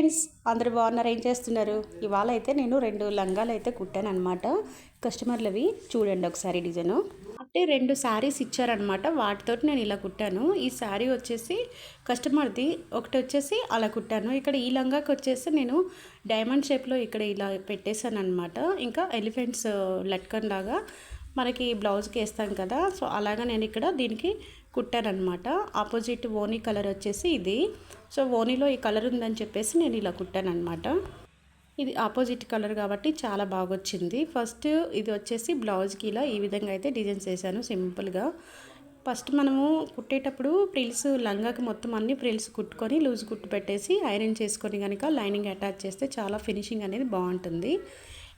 Friends అందరు బాగున్నారు. ఏం చేస్తున్నారు? ఇవాళ అయితే నేను రెండు లంగాలు అయితే కుట్టాను అనమాట కస్టమర్లవి చూడండి ఒకసారి డిజైన్. అంటే రెండు శారీస్ ఇచ్చారనమాట వాటితో నేను ఇలా కుట్టాను. ఈ శారీ వచ్చేసి కస్టమర్ది ఒకటి వచ్చేసి అలా కుట్టాను. ఇక్కడ ఈ లంగాకి వచ్చేసి నేను డైమండ్ షేప్లో ఇక్కడ ఇలా పెట్టేశాను అనమాట ఇంకా ఎలిఫెంట్స్ లట్కన్ లాగా మనకి బ్లౌజ్కి వేస్తాం కదా. సో అలాగా నేను ఇక్కడ దీనికి కుట్టానమాట ఆపోజిట్ ఓనీ కలర్ వచ్చేసి ఇది. సో ఓనీలో ఈ కలర్ ఉందని చెప్పేసి నేను ఇలా కుట్టానమాట ఇది ఆపోజిట్ కలర్ కాబట్టి చాలా బాగా వచ్చింది ఫస్ట్ ఇది వచ్చేసి బ్లౌజ్కి ఇలా ఈ విధంగా అయితే డిజైన్స్ వేసాను సింపుల్గా. ఫస్ట్ మనము కుట్టేటప్పుడు ప్రిల్స్ లంగాకి మొత్తం అన్ని ప్రిల్స్ కుట్టుకొని లూజ్ కుట్టు పెట్టేసి ఐరన్ చేసుకొని కనుక లైనింగ్ అటాచ్ చేస్తే చాలా ఫినిషింగ్ అనేది బాగుంటుంది.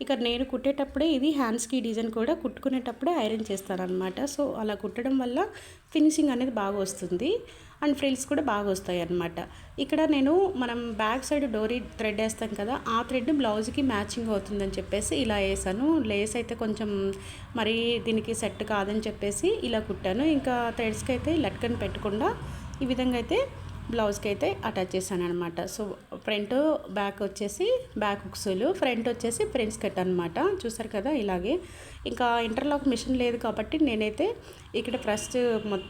ఇక నేను కుట్టేటప్పుడే ఇది హ్యాండ్స్కి డిజైన్ కూడా కుట్టుకునేటప్పుడే ఐరన్ చేస్తానమాట సో అలా కుట్టడం వల్ల ఫినిషింగ్ అనేది బాగా వస్తుంది. అండ్ ఫ్రిల్స్ కూడా బాగా వస్తాయి అన్నమాట ఇక్కడ నేను మనం బ్యాక్ సైడ్ డోరీ థ్రెడ్ వేస్తాం కదా ఆ థ్రెడ్ బ్లౌజ్కి మ్యాచింగ్ అవుతుందని చెప్పేసి ఇలా వేసాను. లేస్ అయితే కొంచెం మరి దీనికి సెట్ కాదని చెప్పేసి ఇలా కుట్టాను. ఇంకా థ్రెడ్స్కి అయితే లట్కన్ పెట్టకుండా ఈ విధంగా అయితే బ్లౌజ్కి అయితే అటాచ్ చేశాను అనమాట సో ఫ్రంట్ బ్యాక్ వచ్చేసి బ్యాక్ ఉక్సులు ఫ్రంట్ వచ్చేసి ఫ్రెండ్స్ కట్ అనమాట చూసారు కదా ఇలాగే. ఇంకా ఇంటర్లాక్ మిషన్ లేదు కాబట్టి నేనైతే ఇక్కడ ఫస్ట్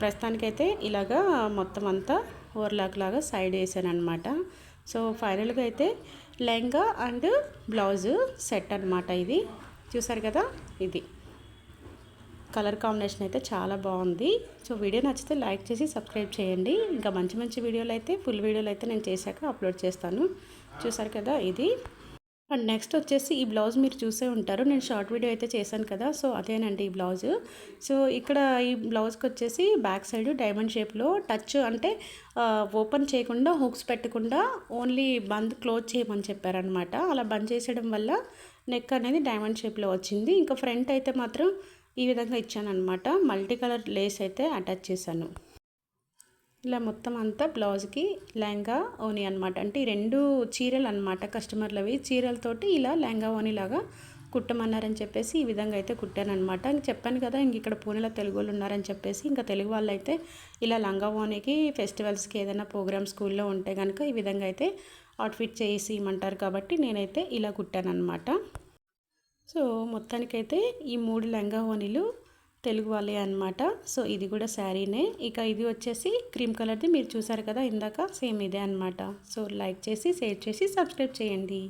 ప్రస్తుతానికైతే ఇలాగా మొత్తం అంతా ఓవర్లాక్ లాగా సైడ్ వేసాను అనమాట సో ఫైనల్గా అయితే లెహంగా అండ్ బ్లౌజు సెట్ అనమాట ఇది. చూసారు కదా ఇది. కలర్ కాంబినేషన్ అయితే చాలా బాగుంది. సో వీడియో నచ్చితే లైక్ చేసి సబ్స్క్రైబ్ చేయండి. ఇంకా మంచి మంచి వీడియోలు అయితే ఫుల్ వీడియోలు అయితే నేను చేశాక అప్లోడ్ చేస్తాను. చూసారు కదా ఇది. అండ్ నెక్స్ట్ వచ్చేసి ఈ బ్లౌజ్ మీరు చూసే ఉంటారు. నేను షార్ట్ వీడియో అయితే చేశాను కదా సో అదేనండి ఈ బ్లౌజ్. సో ఇక్కడ ఈ బ్లౌజ్కి వచ్చేసి బ్యాక్ సైడ్ డైమండ్ షేప్లో టచ్ అంటే ఓపెన్ చేయకుండా హుక్స్ పెట్టకుండా ఓన్లీ బంద్ క్లోజ్ చేయమని చెప్పారనమాట అలా బంద్ చేసేయడం వల్ల నెక్ అనేది డైమండ్ షేప్లో వచ్చింది. ఇంకా ఫ్రంట్ అయితే మాత్రం ఈ విధంగా ఇచ్చాను అనమాట మల్టీ కలర్ లేస్ అయితే అటాచ్ చేశాను. ఇలా మొత్తం అంతా బ్లౌజ్కి లెహంగా ఓని అనమాట అంటే ఈ రెండు చీరలు అనమాట కస్టమర్లవి. చీరలతోటి ఇలా లెహంగా ఓని లాగా కుట్టమన్నారని చెప్పేసి ఈ విధంగా అయితే కుట్టాను అనమాట ఇంక చెప్పాను కదా ఇంక ఇక్కడ పూణెలో తెలుగు వాళ్ళు ఉన్నారని చెప్పేసి ఇంకా తెలుగు వాళ్ళు అయితే ఇలా లంగా ఓనికి ఫెస్టివల్స్కి ఏదైనా ప్రోగ్రామ్ స్కూల్లో ఉంటే కనుక ఈ విధంగా అయితే అవుట్ఫిట్ చేసి ఇమ్మంటారు కాబట్టి నేనైతే ఇలా కుట్టానమాట సో మొత్తానికైతే ఈ మూడు లంగా ఓనీలు తెలుగు వాళ్ళే అనమాట సో ఇది కూడా శారీనే. ఇక ఇది వచ్చేసి క్రీమ్ కలర్ది మీరు చూసారు కదా ఇందాక సేమ్ ఇదే అనమాట సో లైక్ చేసి షేర్ చేసి సబ్స్క్రైబ్ చేయండి.